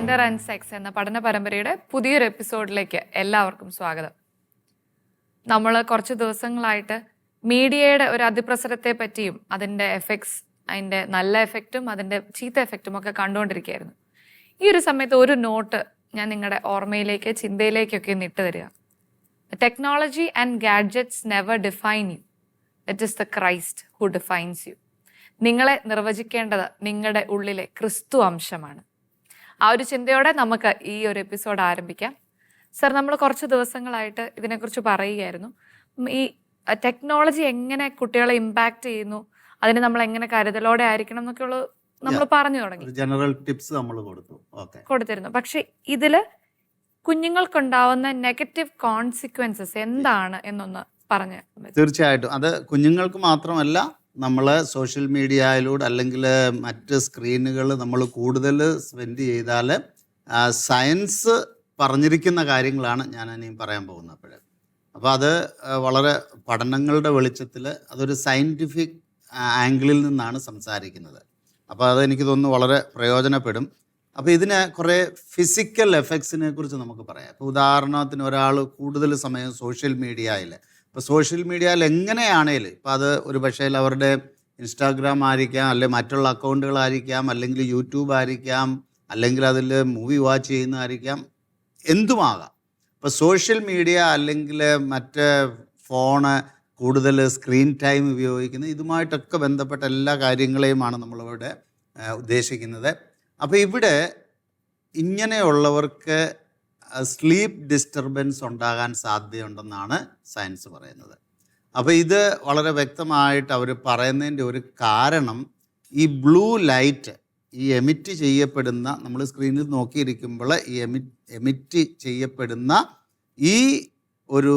Gender and sex എന്ന പഠന പരമ്പരയുടെ പുതിയൊരു എപ്പിസോഡിലേക്ക് എല്ലാവർക്കും സ്വാഗതം. നമ്മൾ കുറച്ച് ദിവസങ്ങളായിട്ട് മീഡിയയുടെ ഒരു അതിപ്രസരത്തെ പറ്റിയും അതിന്റെ എഫക്ട്സ് അതിന്റെ നല്ല എഫക്റ്റും അതിന്റെ ചീത്ത എഫക്റ്റും ഒക്കെ കണ്ടുകൊണ്ടിരിക്കുകയായിരുന്നു. ഈ ഒരു സമയത്ത് ഒരു നോട്ട് ഞാൻ നിങ്ങളുടെ ഓർമ്മയിലേക്ക് ചിന്തയിലേക്കൊക്കെ ഒന്ന് ഇട്ട് തരിക. Technology and gadgets never define you it is the Christ who defines you നിങ്ങളെ നിർവചിക്കേണ്ടത് നിങ്ങളുടെ ഉള്ളിലെ ക്രിസ്തു അംശമാണ്. ആ ഒരു ചിന്തയോടെ നമുക്ക് ഈ ഒരു എപ്പിസോഡ് ആരംഭിക്കാം. സർ നമ്മൾ കുറച്ച് ദിവസങ്ങളായിട്ട് ഇതിനെക്കുറിച്ച് പറയുകയായിരുന്നു. ഈ ടെക്നോളജി എങ്ങനെ കുട്ടികളെ ഇമ്പാക്റ്റ് ചെയ്യുന്നു അതിന് നമ്മൾ എങ്ങനെ കരുതലോടെ ആയിരിക്കണം എന്നൊക്കെയുള്ള നമ്മൾ പറഞ്ഞു തുടങ്ങി. ജനറൽ ടിപ്സ് നമ്മൾ കൊടുത്തു. കൊടുത്തിരുന്നു. പക്ഷെ ഇതിൽ കുഞ്ഞുങ്ങൾക്കുണ്ടാവുന്ന നെഗറ്റീവ് കോൺസിക്വൻസസ് എന്താണ് എന്നൊന്ന് പറഞ്ഞു തീർച്ചയായിട്ടും. അത് കുഞ്ഞുങ്ങൾക്ക് മാത്രമല്ല നമ്മൾ സോഷ്യൽ മീഡിയയിലൂടെ അല്ലെങ്കിൽ മറ്റ് സ്ക്രീനുകൾ നമ്മൾ കൂടുതൽ സ്പെൻഡ് ചെയ്താൽ സയൻസ് പറഞ്ഞിരിക്കുന്ന കാര്യങ്ങളാണ് ഞാൻ ഇനിയും പറയാൻ പോകുന്നത് അപ്പോഴേ. അപ്പോൾ അത് വളരെ പഠനങ്ങളുടെ വെളിച്ചത്തിൽ അതൊരു സയന്റിഫിക് ആംഗിളിൽ നിന്നാണ് സംസാരിക്കുന്നത്. അപ്പോൾ അത് എനിക്ക് തോന്നുന്നു വളരെ പ്രയോജനപ്പെടും. അപ്പോൾ ഇതിന് കുറേ ഫിസിക്കൽ എഫക്ട്സിനെ കുറിച്ച് നമുക്ക് പറയാം. ഇപ്പോൾ ഉദാഹരണത്തിന് ഒരാൾ കൂടുതൽ സമയം സോഷ്യൽ മീഡിയയിൽ ഇപ്പോൾ സോഷ്യൽ മീഡിയയിൽ എങ്ങനെയാണേൽ ഇപ്പോൾ അത് ഒരു പക്ഷേ അവരുടെ ഇൻസ്റ്റാഗ്രാം ആയിരിക്കാം അല്ലെങ്കിൽ മറ്റുള്ള അക്കൗണ്ടുകളായിരിക്കാം അല്ലെങ്കിൽ യൂട്യൂബ് ആയിരിക്കാം അല്ലെങ്കിൽ അതിൽ മൂവി വാച്ച് ചെയ്യുന്നതായിരിക്കാം എന്തുമാകാം? ഇപ്പോൾ സോഷ്യൽ മീഡിയ അല്ലെങ്കിൽ മറ്റ് ഫോണ് കൂടുതൽ സ്ക്രീൻ ടൈം ഉപയോഗിക്കുന്ന ഇതുമായിട്ടൊക്കെ ബന്ധപ്പെട്ട എല്ലാ കാര്യങ്ങളെയുമാണ് നമ്മളിവിടെ ഉദ്ദേശിക്കുന്നത്. അപ്പോൾ ഇവിടെ ഇങ്ങനെയുള്ളവർക്ക് സ്ലീപ്പ് ഡിസ്റ്റർബൻസ് ഉണ്ടാകാൻ സാധ്യതയുണ്ടെന്നാണ് സയൻസ് പറയുന്നത്. അപ്പോൾ ഇത് വളരെ വ്യക്തമായിട്ട് അവർ പറയുന്നതിന്റെ ഒരു കാരണം ഈ ബ്ലൂ ലൈറ്റ് ഈ എമിറ്റ് ചെയ്യപ്പെടുന്ന നമ്മൾ സ്ക്രീനിൽ നോക്കിയിരിക്കുമ്പോൾ ഈ എമി എമിറ്റ് ചെയ്യപ്പെടുന്ന ഈ ഒരു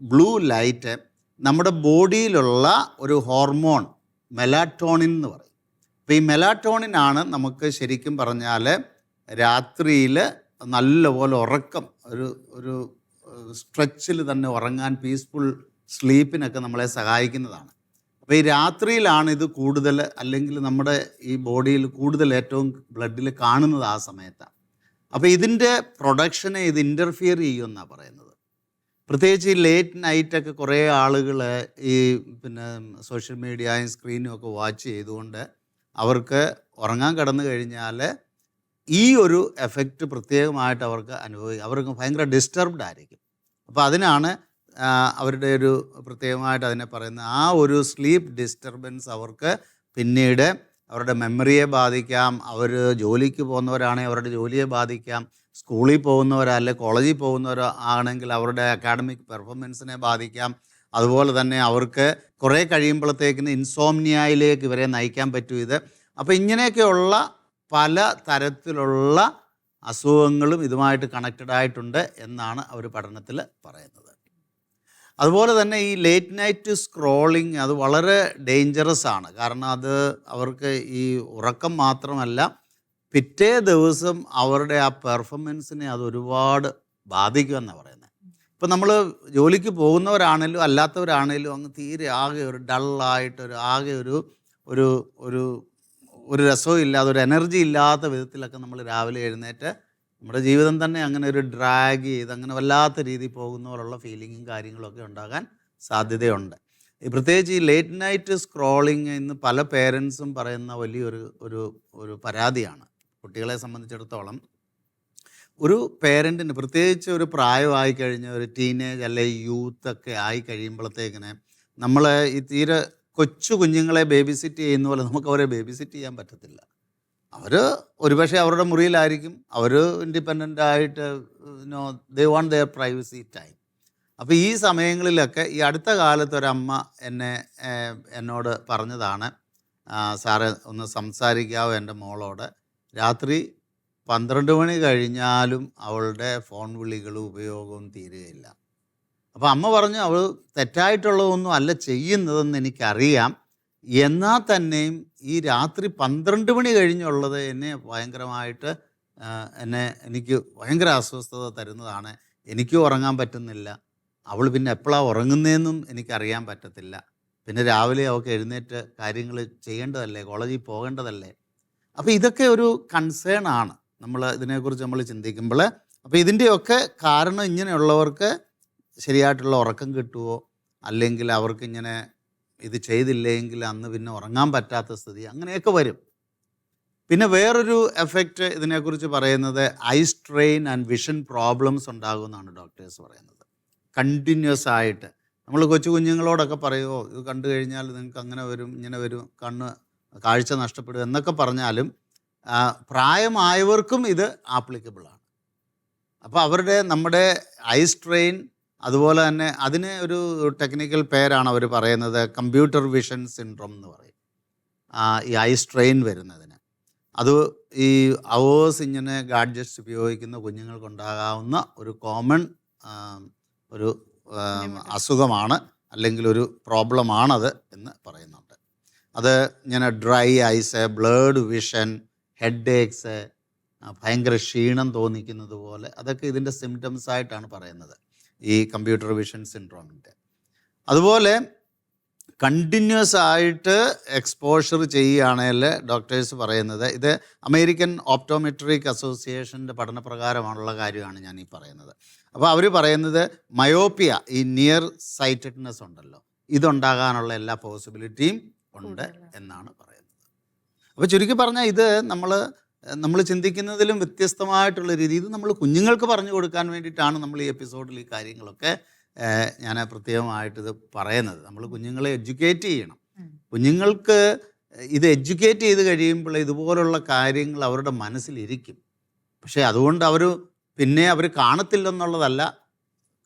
ബ്ലൂ ലൈറ്റ് നമ്മുടെ ബോഡിയിലുള്ള ഒരു ഹോർമോൺ മെലാറ്റോണിൻ എന്ന് പറയും. അപ്പോൾ ഈ മെലാറ്റോണിനാണ് നമുക്ക് ശരിക്കും പറഞ്ഞാൽ രാത്രിയിൽ നല്ലപോലെ ഉറക്കം ഒരു ഒരു സ്ട്രെച്ചിൽ തന്നെ ഉറങ്ങാൻ പീസ്ഫുൾ സ്ലീപ്പിനൊക്കെ നമ്മളെ സഹായിക്കുന്നതാണ്. അപ്പോൾ ഈ രാത്രിയിലാണ് ഇത് കൂടുതൽ അല്ലെങ്കിൽ നമ്മുടെ ഈ ബോഡിയിൽ കൂടുതൽ ഏറ്റവും ബ്ലഡിൽ കാണുന്നത് ആ സമയത്താണ്. അപ്പോൾ ഇതിന്റെ പ്രൊഡക്ഷനെ ഇത് ഇന്റർഫിയർ ചെയ്യുമെന്നാണ് പറയുന്നത്. പ്രത്യേകിച്ച് ഈ ലേറ്റ് നൈറ്റൊക്കെ കുറേ ആളുകൾ ഈ പിന്നെ സോഷ്യൽ മീഡിയയും സ്ക്രീനും ഒക്കെ വാച്ച് ചെയ്തുകൊണ്ട് അവർക്ക് ഉറങ്ങാൻ കിടന്നു കഴിഞ്ഞാൽ ഈ ഒരു എഫക്റ്റ് പ്രത്യേകമായിട്ട് അവർക്ക് അനുഭവിക്കും. അവർക്ക് ഭയങ്കര ഡിസ്റ്റർബ്ഡ് ആയിരിക്കും. അപ്പോൾ അതിനാണ് അവരുടെ ഒരു പ്രത്യേകമായിട്ട് അതിനെ പറയുന്നത് ആ ഒരു സ്ലീപ്പ് ഡിസ്റ്റർബൻസ് അവർക്ക് പിന്നീട് അവരുടെ മെമ്മറിയെ ബാധിക്കാം. അവർ ജോലിക്ക് പോകുന്നവരാണെങ്കിൽ അവരുടെ ജോലിയെ ബാധിക്കാം. സ്കൂളിൽ പോകുന്നവരോ അല്ലെങ്കിൽ കോളേജിൽ പോകുന്നവരോ ആണെങ്കിൽ അവരുടെ അക്കാഡമിക് പെർഫോമൻസിനെ ബാധിക്കാം. അതുപോലെ തന്നെ അവർക്ക് കുറേ കഴിയുമ്പോഴത്തേക്കിന് ഇൻസോംനിയയിലേക്ക് ഇവരെ നയിക്കാൻ പറ്റും ഇത്. അപ്പോൾ ഇങ്ങനെയൊക്കെയുള്ള പല തരത്തിലുള്ള അസുഖങ്ങളും ഇതുമായിട്ട് കണക്റ്റഡ് ആയിട്ടുണ്ട് എന്നാണ് അവർ പഠനത്തിൽ പറയുന്നത്. അതുപോലെ തന്നെ ഈ ലേറ്റ് നൈറ്റ് സ്ക്രോളിങ് അത് വളരെ ഡേഞ്ചറസ് ആണ്. കാരണം അത് അവർക്ക് ഈ ഉറക്കം മാത്രമല്ല പിറ്റേ ദിവസം അവരുടെ ആ പെർഫോമൻസിനെ അത് ഒരുപാട് ബാധിക്കുമെന്നാണ് പറയുന്നത്. ഇപ്പം നമ്മൾ ജോലിക്ക് പോകുന്നവരാണേലും അല്ലാത്തവരാണേലും അങ്ങ് തീരെ ആകെ ഒരു ഡള്ളായിട്ട് ഒരു ആകെ ഒരു ഒരു ഒരു ഒരു രസവും ഇല്ലാതെ ഒരു എനർജി ഇല്ലാത്ത വിധത്തിലൊക്കെ നമ്മൾ രാവിലെ എഴുന്നേറ്റ് നമ്മുടെ ജീവിതം തന്നെ അങ്ങനെ ഒരു ഡ്രാഗ് ചെയ്ത് അങ്ങനെ വല്ലാത്ത രീതിയിൽ പോകുന്ന പോലുള്ള ഫീലിങ്ങും കാര്യങ്ങളൊക്കെ ഉണ്ടാകാൻ സാധ്യതയുണ്ട്. പ്രത്യേകിച്ച് ഈ ലേറ്റ് നൈറ്റ് സ്ക്രോളിങ് ഇന്ന് പല പേരൻസും പറയുന്ന വലിയൊരു ഒരു ഒരു പരാതിയാണ്. കുട്ടികളെ സംബന്ധിച്ചിടത്തോളം ഒരു പേരന്റിന് പ്രത്യേകിച്ച് ഒരു പ്രായമായി കഴിഞ്ഞ ഒരു ടീനേജ് അല്ലെ യൂത്ത് ഒക്കെ ആയി കഴിയുമ്പോഴത്തേക്കിന് നമ്മൾ ഈ തീരെ കൊച്ചു കുഞ്ഞുങ്ങളെ ബേബി സിറ്റ് ചെയ്യുന്ന പോലെ നമുക്ക് അവരെ ബേബി സിറ്റ് ചെയ്യാൻ പറ്റത്തില്ല. അവർ ഒരുപക്ഷെ അവരുടെ മുറിയിലായിരിക്കും. അവർ ഇൻഡിപെൻഡന്റ് ആയിട്ട് no they want their privacy time അപ്പോൾ ഈ സമയങ്ങളിലൊക്കെ ഈ അടുത്ത കാലത്ത് ഒരമ്മ എന്നെ എന്നോട് പറഞ്ഞതാണ്. "ആ, സാറേ ഒന്ന് സംസാരിക്കാവോ എന്റെ മോളോട്? രാത്രി പന്ത്രണ്ട് മണി കഴിഞ്ഞാലും അവളുടെ ഫോൺ വിളികളും ഉപയോഗവും തീരുകയില്ല. അപ്പോൾ അമ്മ പറഞ്ഞു അവൾ തെറ്റായിട്ടുള്ളതൊന്നും അല്ല ചെയ്യുന്നതെന്ന് എനിക്കറിയാം. എന്നാൽ തന്നെയും ഈ രാത്രി പന്ത്രണ്ട് മണി കഴിഞ്ഞുള്ളത് എന്നെ ഭയങ്കരമായിട്ട് എന്നെ എനിക്ക് ഭയങ്കര അസ്വസ്ഥത തരുന്നതാണ്. എനിക്കും ഉറങ്ങാൻ പറ്റുന്നില്ല. അവൾ പിന്നെ എപ്പോഴാണ് ഉറങ്ങുന്നതെന്നും എനിക്കറിയാൻ പറ്റത്തില്ല. പിന്നെ രാവിലെ അവൾക്ക് എഴുന്നേറ്റ് കാര്യങ്ങൾ ചെയ്യേണ്ടതല്ലേ കോളേജിൽ പോകേണ്ടതല്ലേ? അപ്പോൾ ഇതൊക്കെ ഒരു കൺസേൺ ആണ്. നമ്മൾ ഇതിനെക്കുറിച്ച് നമ്മൾ ചിന്തിക്കുമ്പോൾ അപ്പോൾ ഇതിന്റെയൊക്കെ കാരണം ഇങ്ങനെയുള്ളവർക്ക് ശരിയായിട്ടുള്ള ഉറക്കം കിട്ടുമോ അല്ലെങ്കിൽ അവർക്കിങ്ങനെ ഇത് ചെയ്തില്ലെങ്കിൽ അന്ന് പിന്നെ ഉറങ്ങാൻ പറ്റാത്ത സ്ഥിതി അങ്ങനെയൊക്കെ വരും. പിന്നെ വേറൊരു എഫക്റ്റ് ഇതിനെക്കുറിച്ച് പറയുന്നത് eye strain and vision problems ഉണ്ടാകുമെന്നാണ് ഡോക്ടേഴ്സ് പറയുന്നത്. കണ്ടിന്യൂസ് ആയിട്ട്. നമ്മൾ കൊച്ചു കുഞ്ഞുങ്ങളോടൊക്കെ പറയുമോ ഇത് കണ്ടു കഴിഞ്ഞാൽ നിങ്ങൾക്ക് അങ്ങനെ വരും ഇങ്ങനെ വരും കണ്ണ് കാഴ്ച നഷ്ടപ്പെടും എന്നൊക്കെ പറഞ്ഞാലും പ്രായമായവർക്കും ഇത് ആപ്ലിക്കബിളാണ് അപ്പോൾ അവരുടെ നമ്മുടെ ഐ സ്ട്രെയിൻ അതുപോലെ തന്നെ അതിന് ഒരു ടെക്നിക്കൽ പേരാണ് അവർ പറയുന്നത് കമ്പ്യൂട്ടർ വിഷൻ സിൻഡ്രോം എന്ന് പറയും. ഈ ഐ സ്ട്രെയിൻ വരുന്നതിന്. അത് ഈ അവേഴ്സ് ഇങ്ങനെ ഗാഡ്ജറ്റ്സ് ഉപയോഗിക്കുന്ന കുഞ്ഞുങ്ങൾക്കുണ്ടാകാവുന്ന ഒരു കോമൺ ഒരു അസുഖമാണ് അല്ലെങ്കിൽ ഒരു പ്രോബ്ലമാണത് എന്ന് പറയുന്നുണ്ട്. അത് ഇങ്ങനെ dry eyes blurred vision headaches ഭയങ്കര ക്ഷീണം തോന്നിക്കുന്നത് പോലെ അതൊക്കെ ഇതിന്റെ സിംറ്റംസ് ആയിട്ടാണ് പറയുന്നത്. ഈ കമ്പ്യൂട്ടർ വിഷൻ സിൻഡ്രോമിന്റെ. അതുപോലെ കണ്ടിന്യൂസ് ആയിട്ട് എക്സ്പോഷർ ചെയ്യുകയാണെങ്കിൽ ഡോക്ടേഴ്സ് പറയുന്നത് ഇത് അമേരിക്കൻ ഓപ്റ്റോമെട്രിക് അസോസിയേഷന്റെ പഠനപ്രകാരമാണുള്ള കാര്യമാണ് ഞാൻ ഈ പറയുന്നത്. അപ്പോൾ അവർ പറയുന്നത് മയോപ്പിയ ഈ നിയർ സൈറ്റഡ്നെസ് ഉണ്ടല്ലോ ഇതുണ്ടാകാനുള്ള എല്ലാ പോസിബിലിറ്റിയും ഉണ്ട് എന്നാണ് പറയുന്നത്. അപ്പോൾ ചുരുക്കി പറഞ്ഞാൽ ഇത് നമ്മൾ നമ്മൾ ചിന്തിക്കുന്നതിലും വ്യത്യസ്തമായിട്ടുള്ള രീതി. ഇത് നമ്മൾ കുഞ്ഞുങ്ങൾക്ക് പറഞ്ഞു കൊടുക്കാൻ വേണ്ടിയിട്ടാണ് നമ്മൾ ഈ എപ്പിസോഡിൽ ഈ കാര്യങ്ങളൊക്കെ ഞാൻ പ്രത്യേകമായിട്ട് ഇത് പറയുന്നത്. നമ്മൾ കുഞ്ഞുങ്ങളെ എഡ്യൂക്കേറ്റ് ചെയ്യണം. കുഞ്ഞുങ്ങൾക്ക് ഇത് എഡ്യൂക്കേറ്റ് ചെയ്ത് കഴിയുമ്പോൾ ഇതുപോലുള്ള കാര്യങ്ങൾ അവരുടെ മനസ്സിലിരിക്കും. പക്ഷേ അതുകൊണ്ട് അവർ പിന്നെ അവർ കാണത്തില്ലെന്നുള്ളതല്ല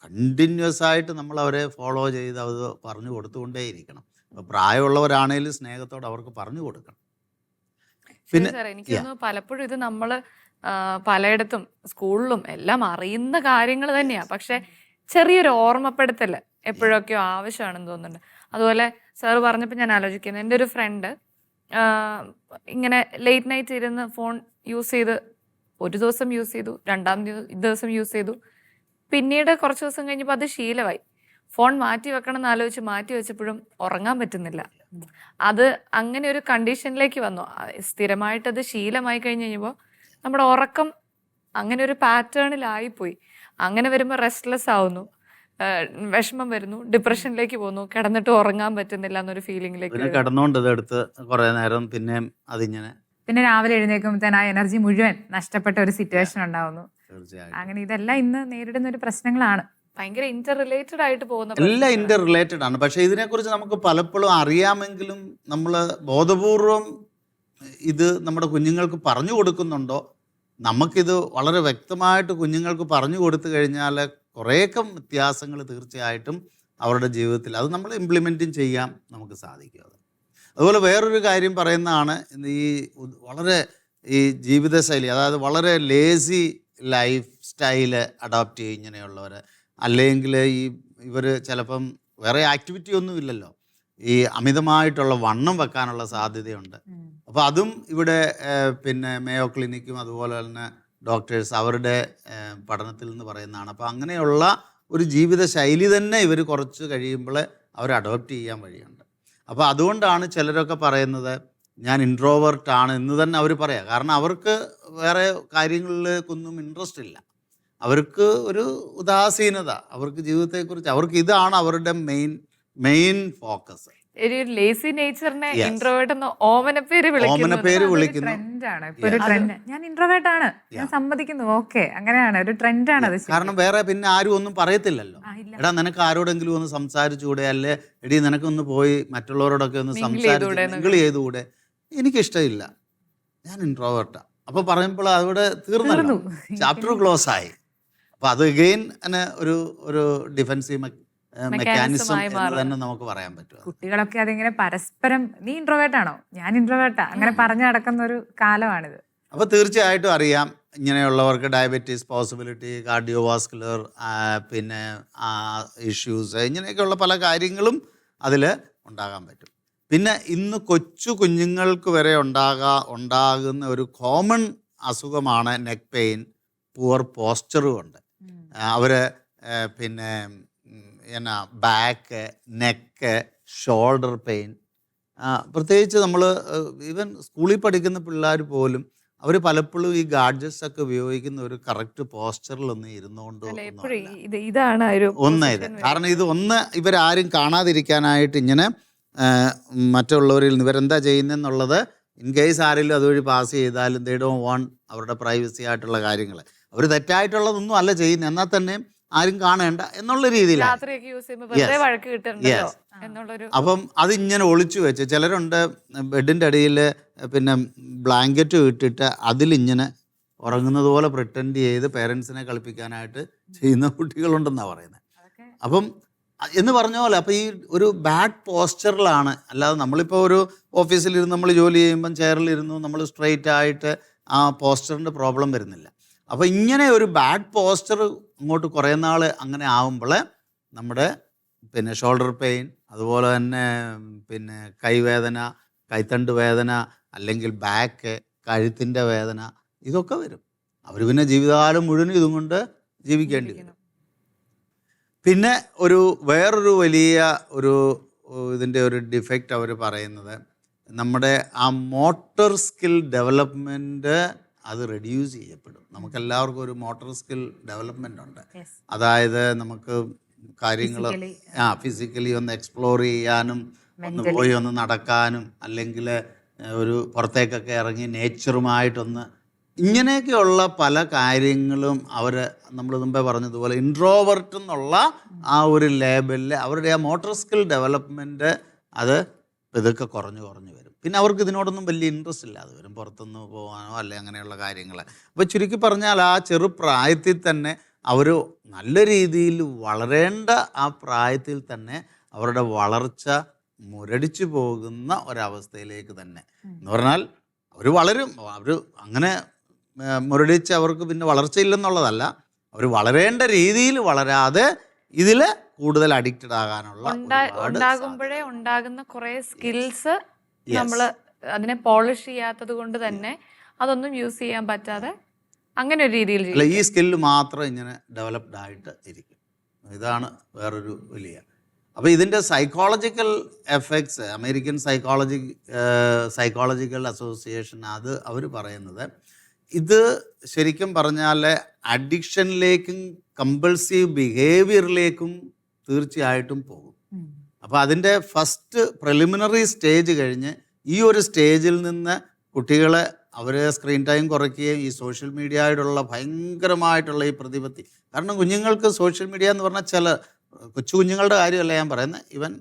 കണ്ടിന്യൂസ് ആയിട്ട് നമ്മൾ അവരെ ഫോളോ ചെയ്ത് അത് പറഞ്ഞു കൊടുത്തുകൊണ്ടേയിരിക്കണം. അപ്പോൾ പ്രായമുള്ളവരാണേലും സ്നേഹത്തോടെ അവർക്ക് പറഞ്ഞു കൊടുക്കണം. പിന്നെ- സാറേ എനിക്ക് തോന്നുന്നു പലപ്പോഴും ഇത് നമ്മൾ പലയിടത്തും സ്കൂളിലും എല്ലാം അറിയുന്ന കാര്യങ്ങൾ തന്നെയാ. പക്ഷെ ചെറിയൊരു ഓർമ്മപ്പെടുത്തൽ എപ്പോഴൊക്കെയോ ആവശ്യമാണെന്ന് തോന്നുന്നുണ്ട്. അതുപോലെ സാർ പറഞ്ഞപ്പോൾ ഞാൻ ആലോചിക്കുന്നു. എന്റെ ഒരു ഫ്രണ്ട് ഇങ്ങനെ ലേറ്റ് നൈറ്റ് ഇരുന്ന് ഫോൺ യൂസ് ചെയ്ത് ഒരു ദിവസം യൂസ് ചെയ്തു രണ്ടാം ദിവസം യൂസ് ചെയ്തു. പിന്നീട് കുറച്ച് ദിവസം കഴിഞ്ഞപ്പോൾ അത് ശീലമായി. ഫോൺ മാറ്റി വെക്കണം എന്ന് ആലോചിച്ച് മാറ്റി വെച്ചപ്പോഴും ഉറങ്ങാൻ പറ്റുന്നില്ല. അത് അങ്ങനെ ഒരു കണ്ടീഷനിലേക്ക് വന്നു. സ്ഥിരമായിട്ട് അത് ശീലമായി കഴിഞ്ഞ് കഴിഞ്ഞപ്പോൾ നമ്മുടെ ഉറക്കം അങ്ങനെ ഒരു പാറ്റേണിലായിപ്പോയി അങ്ങനെ വരുമ്പോൾ റെസ്റ്റ്ലെസ് ആവുന്നു. വിഷമം വരുന്നു. ഡിപ്രഷനിലേക്ക് പോകുന്നു. കിടന്നിട്ട് ഉറങ്ങാൻ പറ്റുന്നില്ല എന്നൊരു ഫീലിംഗിലേക്ക് കുറേ നേരം പിന്നെ അതിങ്ങനെ പിന്നെ രാവിലെ എഴുന്നേൽക്കുമ്പോൾ ആ എനർജി മുഴുവൻ നഷ്ടപ്പെട്ട ഒരു സിറ്റുവേഷൻ ഉണ്ടാവുന്നു. അങ്ങനെ ഇതെല്ലാം ഇന്ന് നേരിടുന്ന ഒരു പ്രശ്നങ്ങളാണ്. ഭയങ്കര ഇന്റർ റിലേറ്റഡ് ആയിട്ട് പോകുന്ന എല്ലാം. ഇന്റർ റിലേറ്റഡ് ആണ്. പക്ഷേ ഇതിനെക്കുറിച്ച് നമുക്ക് പലപ്പോഴും അറിയാമെങ്കിലും നമ്മൾ ബോധപൂർവം ഇത് നമ്മുടെ കുഞ്ഞുങ്ങൾക്ക് പറഞ്ഞു കൊടുക്കുന്നുണ്ടോ? നമുക്കിത് വളരെ വ്യക്തമായിട്ട് കുഞ്ഞുങ്ങൾക്ക് പറഞ്ഞു കൊടുത്തു കഴിഞ്ഞാൽ കുറേയൊക്കെ വ്യത്യാസങ്ങൾ തീർച്ചയായിട്ടും അവരുടെ ജീവിതത്തിൽ അത് നമ്മൾ ഇംപ്ലിമെന്റും ചെയ്യാം നമുക്ക് സാധിക്കും അത്. അതുപോലെ വേറൊരു കാര്യം പറയുന്നതാണ് ഈ വളരെ ഈ ജീവിതശൈലി അതായത് വളരെ ലേസി ലൈഫ് സ്റ്റൈൽ അഡോപ്റ്റ് ചെയ്യും ഇങ്ങനെയുള്ളവർ അല്ലെങ്കിൽ ഈ ഇവർ ചിലപ്പം വേറെ ആക്ടിവിറ്റി ഒന്നും ഇല്ലല്ലോ. ഈ അമിതമായിട്ടുള്ള വണ്ണം വെക്കാനുള്ള സാധ്യതയുണ്ട്. അപ്പോൾ അതും ഇവിടെ പിന്നെ മേയോ ക്ലിനിക്കും അതുപോലെ തന്നെ ഡോക്ടേഴ്സ് അവരുടെ പഠനത്തിൽ നിന്ന് പറയുന്നതാണ്. അപ്പോൾ അങ്ങനെയുള്ള ഒരു ജീവിത ശൈലി തന്നെ ഇവർ കുറച്ച് കഴിയുമ്പോൾ അവർ അഡോപ്റ്റ് ചെയ്യാൻ വഴിയുണ്ട്. അപ്പോൾ അതുകൊണ്ടാണ് ചിലരൊക്കെ പറയുന്നത് ഞാൻ ഇൻട്രോവേർട്ട് ആണ് എന്ന് തന്നെ അവർ പറയാം. കാരണം അവർക്ക് വേറെ കാര്യങ്ങളിൽ കാര്യങ്ങളിലേക്കൊന്നും ഇൻട്രസ്റ്റ് ഇല്ല. അവർക്ക് ഒരു ഉദാസീനത. അവർക്ക് ജീവിതത്തെക്കുറിച്ച് അവർക്ക് ഇതാണ് അവരുടെ മെയിൻ മെയിൻ ഫോക്കസ്. ഒരു ലേസി നേച്ചറിനെ ഇൻട്രോവേർട്ട് എന്ന് വിളിക്കുന്നു. ഞാൻ ഇൻട്രോവേർട്ട് ആണ്. ഞാൻ സമ്മതിക്കുന്നു. ഓക്കെ അങ്ങനെയാണ്. ഒരു ട്രെൻഡ് അത് ശരിക്കും. കാരണം വേറെ പിന്നെ ആരും ഒന്നും പറയത്തില്ലല്ലോ. എടാ നിനക്ക് ആരോടെങ്കിലും ഒന്ന് സംസാരിച്ചുകൂടെ? അല്ലെ? എടി നിനക്കൊന്ന് പോയി മറ്റുള്ളവരോടൊക്കെ ഒന്ന് സംസാരിച്ചു നിങ്ങൾ ചെയ്തുകൂടെ? എനിക്കിഷ്ടമില്ല. ഞാൻ ഇൻട്രോവേർട്ടാ അപ്പൊ പറയുമ്പോൾ അവിടെ തീർന്നല്ലോ. തീർന്നു. ചാപ്റ്റർ ക്ലോസ് ആയി. അപ്പൊ അത് അഗെയിൻ ഒരു ഒരു ഡിഫൻസീവ് മെക്കാനിസം ആയി എന്ന് തന്നെ നമുക്ക് പറയാൻ പറ്റും കുട്ടികളൊക്കെ അതിങ്ങനെ പരസ്പരം നീ ഇൻട്രോവേർട്ട് ആണോ? ഞാൻ ഇൻട്രോവേർട്ടാ അങ്ങനെ പറഞ്ഞു നടക്കുന്ന ഒരു കാലമാണിത്. അപ്പോൾ തീർച്ചയായിട്ടും അറിയാം ഇങ്ങനെയുള്ളവർക്ക് ഡയബറ്റീസ് പോസിബിലിറ്റി കാർഡിയോ വാസ്കുലർ പിന്നെ ഇഷ്യൂസ് ഇങ്ങനെയൊക്കെയുള്ള പല കാര്യങ്ങളും അതിൽ ഉണ്ടാകാൻ പറ്റും. പിന്നെ ഇന്ന് കൊച്ചു കുഞ്ഞുങ്ങൾക്ക് വരെ ഉണ്ടാകാ ഉണ്ടാകുന്ന ഒരു കോമൺ അസുഖമാണ് നെക്ക് പെയിൻ പുവർ പോസ്ചറും ഉണ്ട് അവർ പിന്നെ എന്നാ ബാക്ക് നെക്ക് ഷോൾഡർ പെയിൻ പ്രത്യേകിച്ച് നമ്മൾ ഈവൻ സ്കൂളിൽ പഠിക്കുന്ന പിള്ളേർ പോലും അവർ പലപ്പോഴും ഈ ഗാഡ്ജറ്റ്സ് ഒക്കെ ഉപയോഗിക്കുന്ന ഒരു കറക്റ്റ് പോസ്റ്ററിൽ ഇരുന്നുകൊണ്ട് ഇതാണ് ഒന്ന് ഇത്. കാരണം ഇത് ഒന്ന് ഇവരാരും കാണാതിരിക്കാനായിട്ട് ഇങ്ങനെ മറ്റുള്ളവരിൽ നിന്ന് ഇവരെന്താ ചെയ്യുന്നതെന്നുള്ളത് ഇൻ കേസ് ആരെങ്കിലും അതുവഴി പാസ് ചെയ്താലും ദേ ഡോൺ വോൺ അവരുടെ പ്രൈവസി ആയിട്ടുള്ള കാര്യങ്ങൾ അവർ തെറ്റായിട്ടുള്ളതൊന്നും അല്ല ചെയ്യുന്നത് എന്നാൽ തന്നെ ആരും കാണേണ്ട എന്നുള്ള രീതിയിലാണ്. അപ്പം അതിങ്ങനെ ഒളിച്ചു വെച്ച് ചിലരുണ്ട് ബെഡിന്റെ അടിയിൽ പിന്നെ ബ്ലാങ്കറ്റ് ഇട്ടിട്ട് അതിലിങ്ങനെ ഉറങ്ങുന്നത് പോലെ പ്രിട്ടൻഡ് ചെയ്ത് പേരൻസിനെ കളിപ്പിക്കാനായിട്ട് ചെയ്യുന്ന കുട്ടികളുണ്ടെന്നാണ് പറയുന്നത്. അപ്പം എന്ന് പറഞ്ഞ പോലെ അപ്പം ഈ ഒരു ബാഡ് പോസ്ചറിലാണ് അല്ലാതെ നമ്മളിപ്പോൾ ഒരു ഓഫീസിലിരുന്ന് നമ്മൾ ജോലി ചെയ്യുമ്പം ചെയറിലിരുന്നു നമ്മൾ സ്ട്രെയിറ്റ് ആയിട്ട് ആ പോസ്റ്ററിന്റെ പ്രോബ്ലം വരുന്നില്ല. അപ്പോൾ ഇങ്ങനെ ഒരു ബാഡ് പോസ്റ്റർ അങ്ങോട്ട് കുറേ നാൾ അങ്ങനെ ആവുമ്പോൾ നമ്മുടെ പിന്നെ ഷോൾഡർ പെയിൻ അതുപോലെ തന്നെ പിന്നെ കൈവേദന കൈത്തണ്ട് വേദന അല്ലെങ്കിൽ ബാക്ക് കഴുത്തിന്റെ വേദന ഇതൊക്കെ വരും. അവർ പിന്നെ ജീവിതകാലം മുഴുവൻ ഇതും കൊണ്ട് ജീവിക്കേണ്ടി വരും. പിന്നെ ഒരു വേറൊരു വലിയ ഒരു ഇതിന്റെ ഒരു ഡിഫക്റ്റ് അവർ പറയുന്നത് നമ്മുടെ ആ മോട്ടോർ സ്കിൽ ഡെവലപ്മെന്റ് അത് റെഡ്യൂസ് ചെയ്യപ്പെടും. നമുക്കെല്ലാവർക്കും ഒരു മോട്ടർ സ്കിൽ ഡെവലപ്മെന്റ് ഉണ്ട്. അതായത് നമുക്ക് കാര്യങ്ങൾ ആ ഫിസിക്കലി ഒന്ന് എക്സ്പ്ലോർ ചെയ്യാനും ഒന്ന് പോയി ഒന്ന് നടക്കാനും അല്ലെങ്കിൽ ഒരു പുറത്തേക്കൊക്കെ ഇറങ്ങി നേച്ചറുമായിട്ടൊന്ന് ഇങ്ങനെയൊക്കെയുള്ള പല കാര്യങ്ങളും അവർ നമ്മൾ മുമ്പേ പറഞ്ഞതുപോലെ ഇൻട്രോവർട്ട് എന്നുള്ള ആ ഒരു ലേബലിൽ അവരുടെ ആ മോട്ടോർ സ്കിൽ ഡെവലപ്മെന്റ് അത് ഇതൊക്കെ കുറഞ്ഞു കുറഞ്ഞു വരും. പിന്നെ അവർക്ക് ഇതിനോടൊന്നും വലിയ ഇൻട്രസ്റ്റ് ഇല്ലാതെ വരും പുറത്തുനിന്ന് പോകാനോ അല്ലെ അങ്ങനെയുള്ള കാര്യങ്ങൾ അപ്പോൾ ചുരുക്കി പറഞ്ഞാൽ ആ ചെറുപ്രായത്തിൽ തന്നെ അവർ നല്ല രീതിയിൽ വളരേണ്ട ആ പ്രായത്തിൽ തന്നെ അവരുടെ വളർച്ച മുരടിച്ചു പോകുന്ന ഒരവസ്ഥയിലേക്ക് തന്നെ. എന്ന് പറഞ്ഞാൽ അവർ വളരും. അവർ അങ്ങനെ മുരടിച്ച് അവർക്ക് പിന്നെ വളർച്ചയില്ലെന്നുള്ളതല്ല അവർ വളരേണ്ട രീതിയിൽ വളരാതെ ഇതിൽ കൂടുതൽ അഡിക്റ്റഡ് ആകാനുള്ള ഉണ്ടാകുമ്പോഴേ ഉണ്ടാകുന്ന കുറെ സ്കിൽസ് നമ്മൾ അതിനെ പോളിഷ് ചെയ്യാത്തത് കൊണ്ട് തന്നെ അതൊന്നും യൂസ് ചെയ്യാൻ പറ്റാതെ അങ്ങനെ ഒരു രീതിയിൽ അല്ല ഈ സ്കില്ല് മാത്രം ഇങ്ങനെ ഡെവലപ്ഡ് ആയിട്ട് ഇരിക്കും. ഇതാണ് വേറൊരു വലിയ. അപ്പോൾ ഇതിന്റെ psychological effects American psychology psychological association അത് അവർ പറയുന്നത് ഇത് ശരിക്കും പറഞ്ഞാൽ അഡിക്ഷനിലേക്കും കമ്പൾസീവ് ബിഹേവിയറിലേക്കും തീർച്ചയായിട്ടും പോകും. അപ്പോൾ അതിന്റെ ഫസ്റ്റ് പ്രിലിമിനറി സ്റ്റേജ് കഴിഞ്ഞ് ഈ ഒരു സ്റ്റേജിൽ നിന്ന് കുട്ടികളെ അവരെ സ്ക്രീൻ ടൈം കുറയ്ക്കുകയും ഈ സോഷ്യൽ മീഡിയയോടുള്ള ഭയങ്കരമായിട്ടുള്ള ഈ പ്രതിപത്തി. കാരണം കുഞ്ഞുങ്ങൾക്ക് സോഷ്യൽ മീഡിയ എന്ന് പറഞ്ഞാൽ ചില കൊച്ചു കുഞ്ഞുങ്ങളുടെ കാര്യമല്ല ഞാൻ പറയുന്നത്. ഇവൻ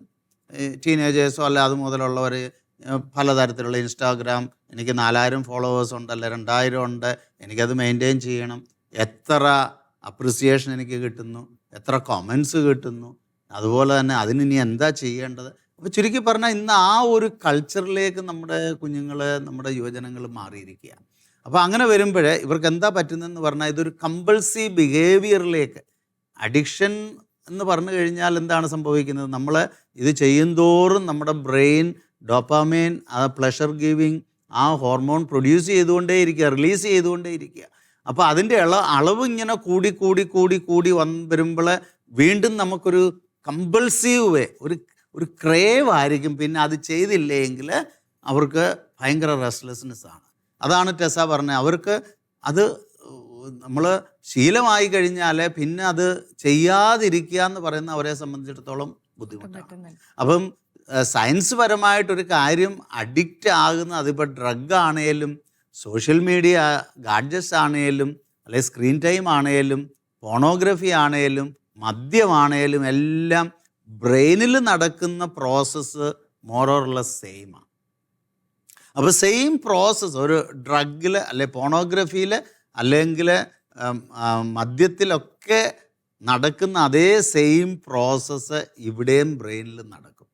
ടീനേജേഴ്സോ അല്ല അത് മുതലുള്ളവർ പലതരത്തിലുള്ള ഇൻസ്റ്റാഗ്രാം എനിക്ക് നാലായിരം ഫോളോവേഴ്സ് ഉണ്ട് അല്ല രണ്ടായിരം ഉണ്ട് എനിക്കത് മെയിന്റെയിൻ ചെയ്യണം. എത്ര അപ്രിസിയേഷൻ എനിക്ക് കിട്ടുന്നു എത്ര കമൻസ് കിട്ടുന്നു അതുപോലെ തന്നെ അതിന് ഇനി എന്താ ചെയ്യേണ്ടത്? അപ്പോൾ ചുരുക്കി പറഞ്ഞാൽ ഇന്ന് ആ ഒരു കൾച്ചറിലേക്ക് നമ്മുടെ കുഞ്ഞുങ്ങൾ നമ്മുടെ യുവജനങ്ങൾ മാറിയിരിക്കുകയാണ്. അപ്പോൾ അങ്ങനെ വരുമ്പോൾ ഇവർക്ക് എന്താ പറ്റുന്നതെന്ന് പറഞ്ഞാൽ ഇതൊരു കമ്പൾസീവ് ബിഹേവിയറിലേക്ക് അഡിക്ഷൻ എന്ന് പറഞ്ഞു കഴിഞ്ഞാൽ എന്താണ് സംഭവിക്കുന്നത്? നമ്മൾ ഇത് ചെയ്യുന്തോറും നമ്മുടെ ബ്രെയിൻ ഡോപ്പാമൈൻ ആ പ്ലഷർ ഗിവിങ് ആ ഹോർമോൺ പ്രൊഡ്യൂസ് ചെയ്തുകൊണ്ടേ ഇരിക്കുക റിലീസ് ചെയ്തുകൊണ്ടേ ഇരിക്കുക. അപ്പോൾ അതിന്റെ അള അളവ് ഇങ്ങനെ കൂടി കൂടി കൂടി കൂടി വന്ന് വരുമ്പോൾ വീണ്ടും നമുക്കൊരു കമ്പൾസീവ് വേ ഒരു ഒരു ക്രേവ് ആയിരിക്കും. പിന്നെ അത് ചെയ്തില്ലെങ്കിൽ അവർക്ക് ഭയങ്കര റെസ്റ്റ്ലെസ്നെസ് ആണ്. അതാണ് ടെസ പറഞ്ഞത്. അവർക്ക് അത് നമ്മൾ ശീലമായി കഴിഞ്ഞാൽ പിന്നെ അത് ചെയ്യാതിരിക്കുക എന്ന് പറയുന്ന അവരെ സംബന്ധിച്ചിടത്തോളം ബുദ്ധിമുട്ടാണ്. അപ്പം സയൻസ് പരമായിട്ടൊരു കാര്യം അഡിക്റ്റ് ആകുന്ന അതിപ്പോൾ ഡ്രഗ് ആണേലും സോഷ്യൽ മീഡിയ ഗാഡ്ജറ്റ്സ് ആണേലും അല്ലെങ്കിൽ സ്ക്രീൻ ടൈം ആണേലും പോണോഗ്രഫി ആണേലും മദ്യമാണേലും എല്ലാം ബ്രെയിനിൽ നടക്കുന്ന പ്രോസസ്സ് മോറോറുള്ള സെയിമാണ് അപ്പോൾ സെയിം പ്രോസസ്സ് ഒരു ഡ്രഗിൽ അല്ലെ പോണോഗ്രഫിയിൽ അല്ലെങ്കിൽ മദ്യത്തിലൊക്കെ നടക്കുന്ന അതേ സെയിം പ്രോസസ്സ് ഇവിടെയും ബ്രെയിനിൽ നടക്കും.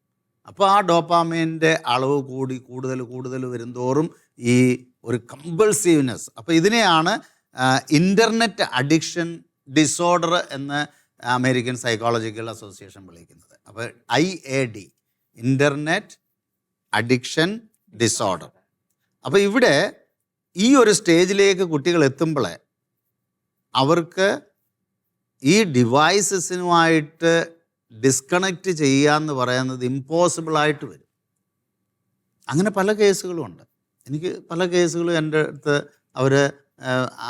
അപ്പോൾ ആ ഡോപ്പാമൈന്റെ അളവ് കൂടി കൂടുതൽ കൂടുതൽ വരുന്തോറും ഈ ഒരു കമ്പൾസീവ്നെസ് അപ്പോൾ ഇതിനെയാണ് ഇന്റർനെറ്റ് അഡിക്ഷൻ ഡിസോർഡർ എന്ന് അമേരിക്കൻ സൈക്കോളജിക്കൽ അസോസിയേഷൻ വിളിക്കുന്നത്. അപ്പോൾ I A D internet addiction disorder അപ്പോൾ ഇവിടെ ഈ ഒരു സ്റ്റേജിലേക്ക് കുട്ടികൾ എത്തുമ്പോൾ അവർക്ക് ഈ ഡിവൈസസിനുമായിട്ട് ഡിസ്കണക്റ്റ് ചെയ്യുക എന്ന് പറയുന്നത് ഇമ്പോസിബിൾ ആയിട്ട് വരും. അങ്ങനെ പല കേസുകളും ഉണ്ട്. എനിക്ക് പല കേസുകളും എന്റെ അടുത്ത് അവർ